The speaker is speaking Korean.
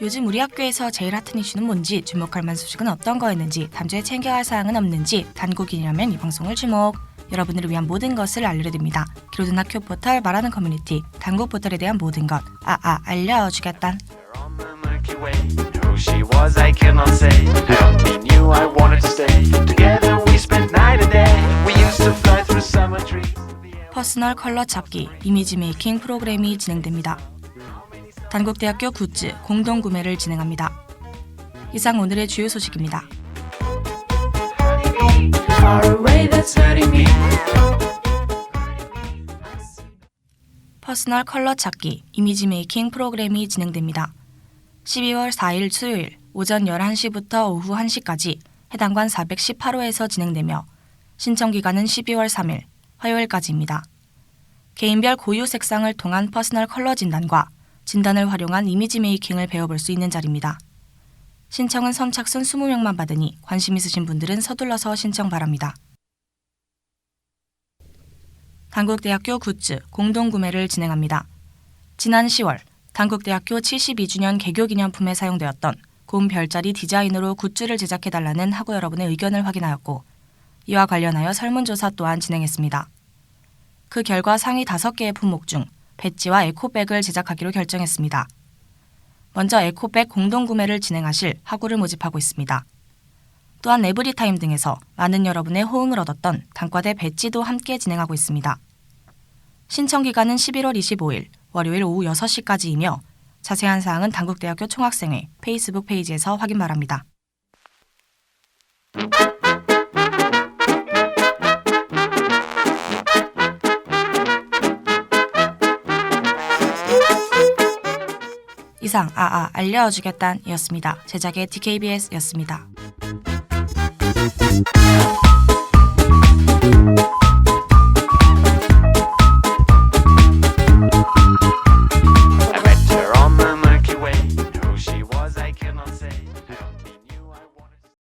요즘 우리 학교에서 제일 핫한 이슈는 뭔지 주목할 만한 소식은 어떤 거였는지 담주에 챙겨야 할 사항은 없는지 단국이라면 이 방송을 주목 여러분들을 위한 모든 것을 알려드립니다. 기로든 학교 포털 말하는 커뮤니티 단국 포털에 대한 모든 것 아아 알려주겠다. summer trees. 퍼스널 컬러 찾기 이미지 메이킹 프로그램이 진행됩니다. 단국대학교 굿즈 공동 구매를 진행합니다. 이상 오늘의 주요 소식입니다. 퍼스널 컬러 찾기 이미지 메이킹 프로그램이 진행됩니다. 12월 4일 수요일 오전 11시부터 오후 1시까지 해당 관 418호에서 진행되며 신청 기간은 12월 3일 화요일까지입니다. 개인별 고유 색상을 통한 퍼스널 컬러 진단과 진단을 활용한 이미지 메이킹을 배워볼 수 있는 자리입니다. 신청은 선착순 20명만 받으니 관심 있으신 분들은 서둘러서 신청 바랍니다. 단국대학교 굿즈 공동 구매를 진행합니다. 지난 10월 단국대학교 72주년 개교 기념품에 사용되었던 곰 별자리 디자인으로 굿즈를 제작해달라는 학우 여러분의 의견을 확인하였고 이와 관련하여 설문조사 또한 진행했습니다. 그 결과 상위 5개의 품목 중 배지와 에코백을 제작하기로 결정했습니다. 먼저 에코백 공동 구매를 진행하실 학우를 모집하고 있습니다. 또한 에브리타임 등에서 많은 여러분의 호응을 얻었던 단과대 배지도 함께 진행하고 있습니다. 신청 기간은 11월 25일 월요일 오후 6시까지이며 자세한 사항은 단국대학교 총학생회 페이스북 페이지에서 확인 바랍니다. 이상 아아 알려주겠단이었습니다. 제작의 DKBS였습니다.